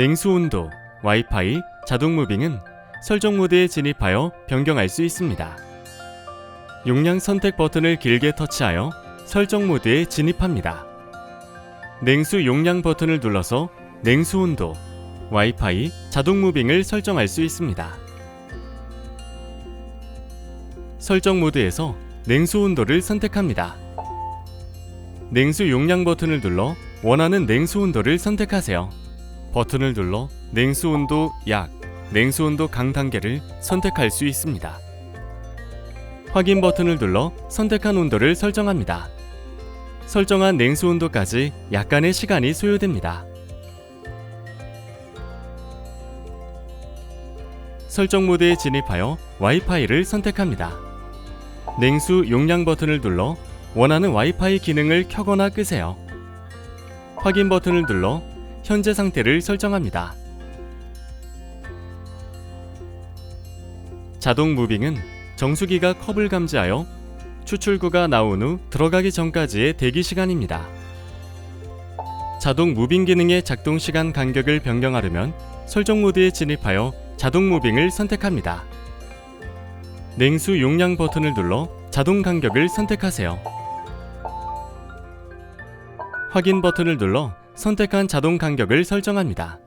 냉수 온도, 와이파이, 자동 무빙은 설정 모드에 진입하여 변경할 수 있습니다. 용량 선택 버튼을 길게 터치하여 설정 모드에 진입합니다. 냉수 용량 버튼을 눌러서 냉수 온도, 와이파이, 자동 무빙을 설정할 수 있습니다. 설정 모드에서 냉수 온도를 선택합니다. 냉수 용량 버튼을 눌러 원하는 냉수 온도를 선택하세요. 버튼을 눌러 냉수 온도 약, 냉수 온도 강 단계를 선택할 수 있습니다. 확인 버튼을 눌러 선택한 온도를 설정합니다. 설정한 냉수 온도까지 약간의 시간이 소요됩니다. 설정 모드에 진입하여 와이파이를 선택합니다. 냉수 용량 버튼을 눌러 원하는 와이파이 기능을 켜거나 끄세요. 확인 버튼을 눌러 현재 상태를 설정합니다. 자동 무빙은 정수기가 컵을 감지하여 추출구가 나온 후 들어가기 전까지의 대기 시간입니다. 자동 무빙 기능의 작동 시간 간격을 변경하려면 설정 모드에 진입하여 자동 무빙을 선택합니다. 냉수 용량 버튼을 눌러 자동 간격을 선택하세요. 확인 버튼을 눌러 선택한 자동 간격을 설정합니다.